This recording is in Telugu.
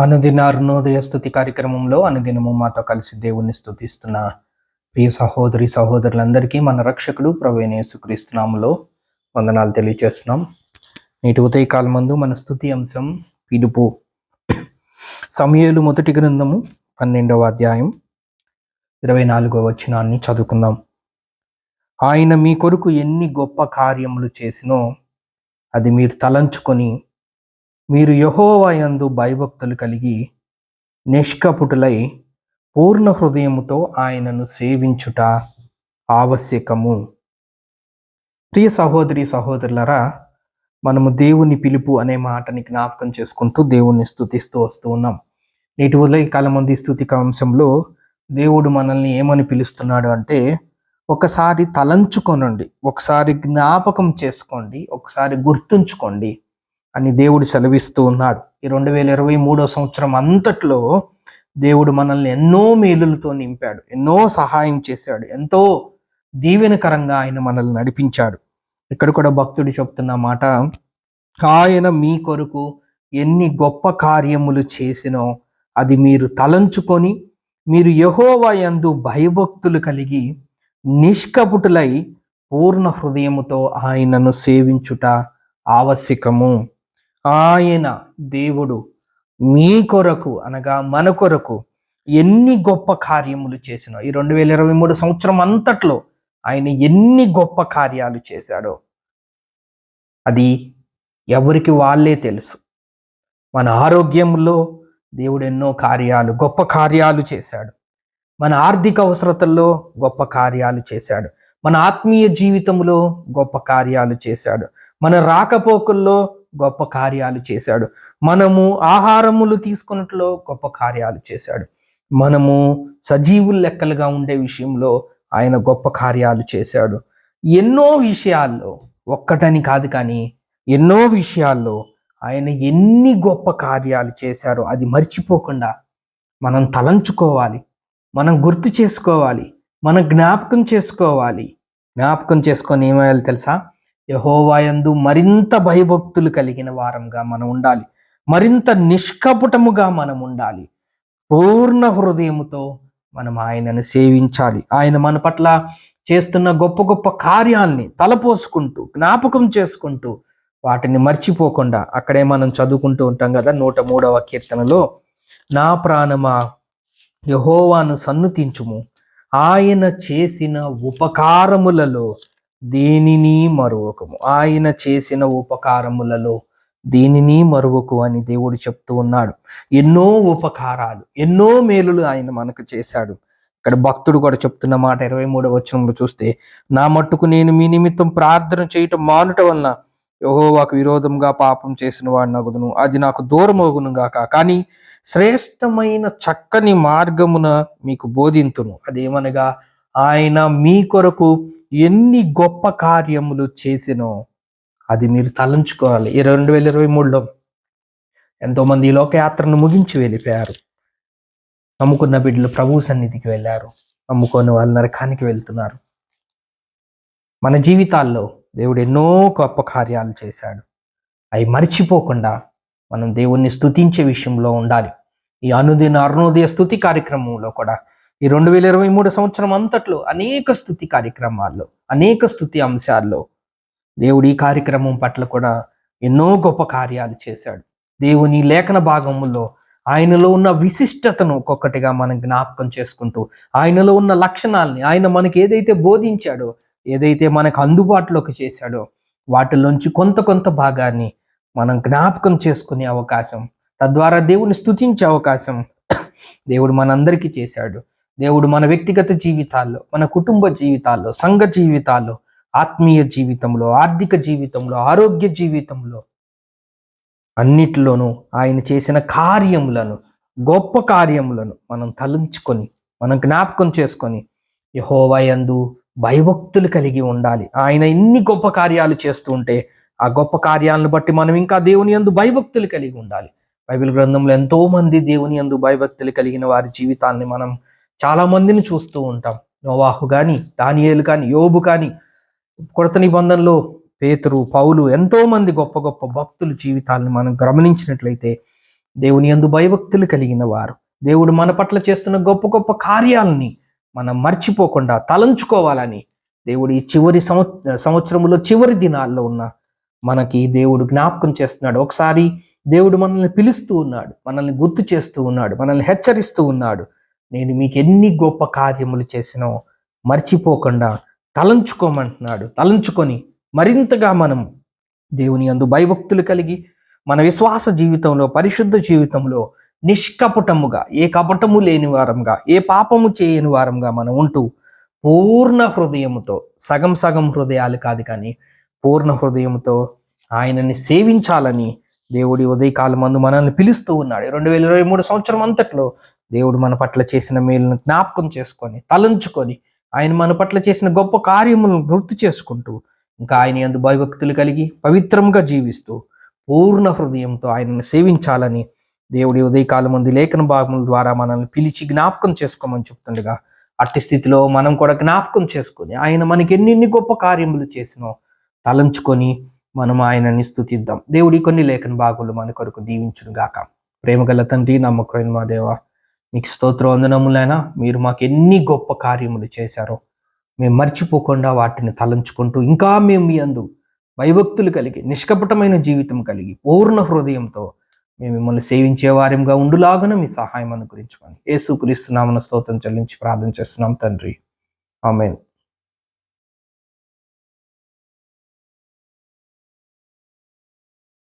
అనుదిన అరుణోదయ స్థుతి కార్యక్రమంలో అనుదినము మాతో కలిసి దేవుణ్ణి స్థుతిస్తున్న ప్రియ సహోదరి సహోదరులందరికీ మన రక్షకుడు ప్రవీణ సుక్రీస్తునాములో వందనాలు తెలియజేస్తున్నాం. నేటి ఉదయకాలం ముందు మన స్థుతి అంశం పిలుపు. సమయలు మొదటి గ్రంథము పన్నెండవ అధ్యాయం ఇరవై నాలుగవ వచనాన్ని చదువుకుందాం. ఆయన మీ కొరకు ఎన్ని గొప్ప కార్యములు చేసినో అది మీరు తలంచుకొని మీరు యహోవాయందు భయభక్తులు కలిగి నిష్కపుటులై పూర్ణ హృదయముతో ఆయనను సేవించుట ఆవశ్యకము. ప్రియ సహోదరి సహోదరులరా మనము దేవుని పిలుపు అనే మాటని జ్ఞాపకం చేసుకుంటూ దేవుణ్ణి స్థుతిస్తూ వస్తూ ఉన్నాం. నేటి ఉదయ కాలం మంది స్థుతిక అంశంలో దేవుడు మనల్ని ఏమని పిలుస్తున్నాడు అంటే ఒకసారి తలంచుకొనండి ఒకసారి జ్ఞాపకం చేసుకోండి ఒకసారి గుర్తుంచుకోండి. అని దేవుడు సెలవిస్తూ ఉన్నాడు. ఈ రెండు వేల ఇరవై మూడో సంవత్సరం అంతట్లో దేవుడు మనల్ని ఎన్నో మేలులతో నింపాడు ఎన్నో సహాయం చేశాడు ఎంతో దీవెనకరంగా ఆయన మనల్ని నడిపించాడు. ఇక్కడ కూడా భక్తుడు చెప్తున్న మాట ఆయన మీ కొరకు ఎన్ని గొప్ప కార్యములు చేసినో అది మీరు తలంచుకొని మీరు యహోవా యందు భయభక్తులు కలిగి నిష్కపుటులై పూర్ణ హృదయముతో ఆయనను సేవించుట ఆవశ్యకము. ఆయన దేవుడు మీ కొరకు అనగా మన కొరకు ఎన్ని గొప్ప కార్యములు చేసినో ఈ రెండు వేల ఇరవై మూడు సంవత్సరం అంతట్లో ఆయన ఎన్ని గొప్ప కార్యాలు చేశాడో అది ఎవరికి వాళ్ళే తెలుసు. మన ఆరోగ్యంలో దేవుడు ఎన్నో కార్యాలు గొప్ప కార్యాలు చేశాడు. మన ఆర్థిక అవసరతల్లో గొప్ప కార్యాలు చేశాడు. మన ఆత్మీయ జీవితంలో గొప్ప కార్యాలు చేశాడు. మన రాకపోకల్లో గొప్ప కార్యాలు చేశాడు. మనము ఆహారములు తీసుకున్నట్లో గొప్ప కార్యాలు చేశాడు. మనము సజీవుల లెక్కలుగా ఉండే విషయంలో ఆయన గొప్ప కార్యాలు చేశాడు. ఎన్నో విషయాల్లో ఒక్కటని కాదు కానీ ఎన్నో విషయాల్లో ఆయన ఎన్ని గొప్ప కార్యాలు చేశారో అది మర్చిపోకుండా మనం తలంచుకోవాలి. మనం గుర్తు చేసుకోవాలి. మనం జ్ఞాపకం చేసుకోవాలి. జ్ఞాపకం చేసుకొని ఏమయ్యాలి తెలుసా? యహోవాయందు మరింత భయభక్తులు కలిగిన వారంగా మనం ఉండాలి. మరింత నిష్కపటముగా మనం ఉండాలి. పూర్ణ హృదయముతో మనం ఆయనను సేవించాలి. ఆయన మన పట్ల చేస్తున్న గొప్ప గొప్ప కార్యాల్ని తలపోసుకుంటూ జ్ఞాపకం చేసుకుంటూ వాటిని మర్చిపోకుండా అక్కడే మనం చదువుకుంటూ ఉంటాం కదా నూట మూడవ కీర్తనలో. నా ప్రాణమా యహోవాను సన్నుతించుము. ఆయన చేసిన ఉపకారములలో దేనిని మరువకము. ఆయన చేసిన ఉపకారములలో దేనిని మరువకు అని దేవుడు చెప్తూ ఉన్నాడు. ఎన్నో ఉపకారాలు ఎన్నో మేలులు ఆయన మనకు చేశాడు. ఇక్కడ భక్తుడు కూడా చెప్తున్న మాట ఇరవై మూడవ వచనంలో చూస్తే నా మట్టుకు నేను మీ నిమిత్తం ప్రార్థన చేయటం మానుట వలన యహోవాకు విరోధంగా పాపం చేసిన వాడు నగదును. అది నాకు దూరం కానీ శ్రేష్టమైన చక్కని మార్గమున మీకు బోధింతును. అదేమనగా ఆయన మీ కొరకు ఎన్ని గొప్ప కార్యములు చేసినో అది మీరు తలంచుకోవాలి. ఈ రెండు వేల ఇరవై మూడులో ఎంతోమంది ఈ లోకయాత్రను ముగించి వెళ్ళిపోయారు. నమ్ముకున్న బిడ్డలు ప్రభు సన్నిధికి వెళ్ళారు. నమ్ముకొని వాళ్ళు నరకానికి వెళ్తున్నారు. మన జీవితాల్లో దేవుడు ఎన్నో గొప్ప కార్యాలు చేశాడు. అవి మర్చిపోకుండా మనం దేవుణ్ణి స్తుతించే విషయంలో ఉండాలి. ఈ అనుదిన అరుణోదయ స్థుతి కార్యక్రమంలో కూడా ఈ రెండు వేల ఇరవై మూడు సంవత్సరం అంతట్లో అనేక స్థుతి కార్యక్రమాల్లో అనేక స్థుతి అంశాల్లో దేవుడు ఈ కార్యక్రమం పట్ల కూడా ఎన్నో గొప్ప కార్యాలు చేశాడు. దేవుని లేఖన భాగములో ఆయనలో ఉన్న విశిష్టతను ఒక్కొక్కటిగా మనం జ్ఞాపకం చేసుకుంటూ ఆయనలో ఉన్న లక్షణాలని ఆయన మనకి ఏదైతే బోధించాడో ఏదైతే మనకు అందుబాటులోకి చేశాడో వాటిలోంచి కొంత కొంత భాగాన్ని మనం జ్ఞాపకం చేసుకునే అవకాశం తద్వారా దేవుని స్తుతించే అవకాశం దేవుడు మనందరికీ చేశాడు. దేవుడు మన వ్యక్తిగత జీవితాల్లో మన కుటుంబ జీవితాల్లో సంఘ జీవితాల్లో ఆత్మీయ జీవితంలో ఆర్థిక జీవితంలో ఆరోగ్య జీవితంలో అన్నిటిలోనూ ఆయన చేసిన కార్యములను గొప్ప కార్యములను మనం తలంచుకొని మనం జ్ఞాపకం చేసుకొని యహోవయందు భయభక్తులు కలిగి ఉండాలి. ఆయన ఎన్ని గొప్ప కార్యాలు చేస్తూ ఉంటే ఆ గొప్ప కార్యాలను బట్టి మనం ఇంకా దేవుని యందు భయభక్తులు కలిగి ఉండాలి. బైబిల్ గ్రంథంలో ఎంతో మంది దేవుని యందు భయభక్తులు కలిగిన వారి జీవితాన్ని మనం చాలా మందిని చూస్తూ ఉంటాం. నోవాహు కానీ దానియేలు కానీ యోబు కానీ కొరత నిబంధనలో పేతురు పౌలు ఎంతోమంది గొప్ప గొప్ప భక్తుల జీవితాలను మనం గమనించినట్లయితే దేవుని యందు భయభక్తులు కలిగిన వారు. దేవుడు మన పట్ల చేస్తున్న గొప్ప గొప్ప కార్యాలని మనం మర్చిపోకుండా తలంచుకోవాలని దేవుడు ఈ చివరి సంవ సంవత్సరంలో చివరి దినాల్లో ఉన్న మనకి దేవుడు జ్ఞాపకం చేస్తున్నాడు. ఒకసారి దేవుడు మనల్ని పిలుస్తూ ఉన్నాడు. మనల్ని గుర్తు చేస్తూ ఉన్నాడు. మనల్ని హెచ్చరిస్తూ ఉన్నాడు. నేను మీకు ఎన్ని గొప్ప కార్యములు చేసినో మర్చిపోకుండా తలంచుకోమంటున్నాడు. తలంచుకొని మరింతగా మనం దేవుని అందు భయభక్తులు కలిగి మన విశ్వాస జీవితంలో పరిశుద్ధ జీవితంలో నిష్కపటముగా ఏ కపటము లేని వారంగా ఏ పాపము చేయని వారంగా మనం ఉంటూ పూర్ణ హృదయముతో సగం సగం హృదయాలు కాదు కానీ పూర్ణ హృదయముతో ఆయనని సేవించాలని దేవుడి ఉదయకాలం మందు మనల్ని పిలుస్తూ ఉన్నాడు. రెండు వేల ఇరవై మూడు సంవత్సరం అంతట్లో దేవుడు మన పట్ల చేసిన మేలును జ్ఞాపకం చేసుకొని తలంచుకొని ఆయన మన పట్ల చేసిన గొప్ప కార్యములను గుర్తు చేసుకుంటూ ఇంకా ఆయన ఎందు భయభక్తులు కలిగి పవిత్రంగా జీవిస్తూ పూర్ణ హృదయంతో ఆయనను సేవించాలని దేవుడి ఉదయకాలం ముందు లేఖన భాగముల ద్వారా మనల్ని పిలిచి జ్ఞాపకం చేసుకోమని చెప్తుండగా అట్టి స్థితిలో మనం కూడా జ్ఞాపకం చేసుకొని ఆయన మనకి ఎన్నెన్ని గొప్ప కార్యములు చేసినో తలంచుకొని మనం ఆయనని స్థుతిద్దాం దేవుడి కొన్ని లేఖన భాగులు మన కొరకు దీవించును గాక ప్రేమగల తండ్రి నమ్మకమైన మా దేవ మీకు స్తోత్ర వందనములైనా మీరు మాకు ఎన్ని గొప్ప కార్యములు చేశారో మేము మర్చిపోకుండా వాటిని తలంచుకుంటూ ఇంకా మేము మీ అందు భయభక్తులు కలిగి నిష్కపటమైన జీవితం కలిగి పూర్ణ హృదయంతో మేము మిమ్మల్ని సేవించే వారంగా ఉండులాగున మీ సహాయం అనుగురించమని ఏసుకులు క్రీస్తునామన స్తోత్రం చెల్లించి ప్రార్థన చేస్తున్నాం తండ్రి. ఆమెన్.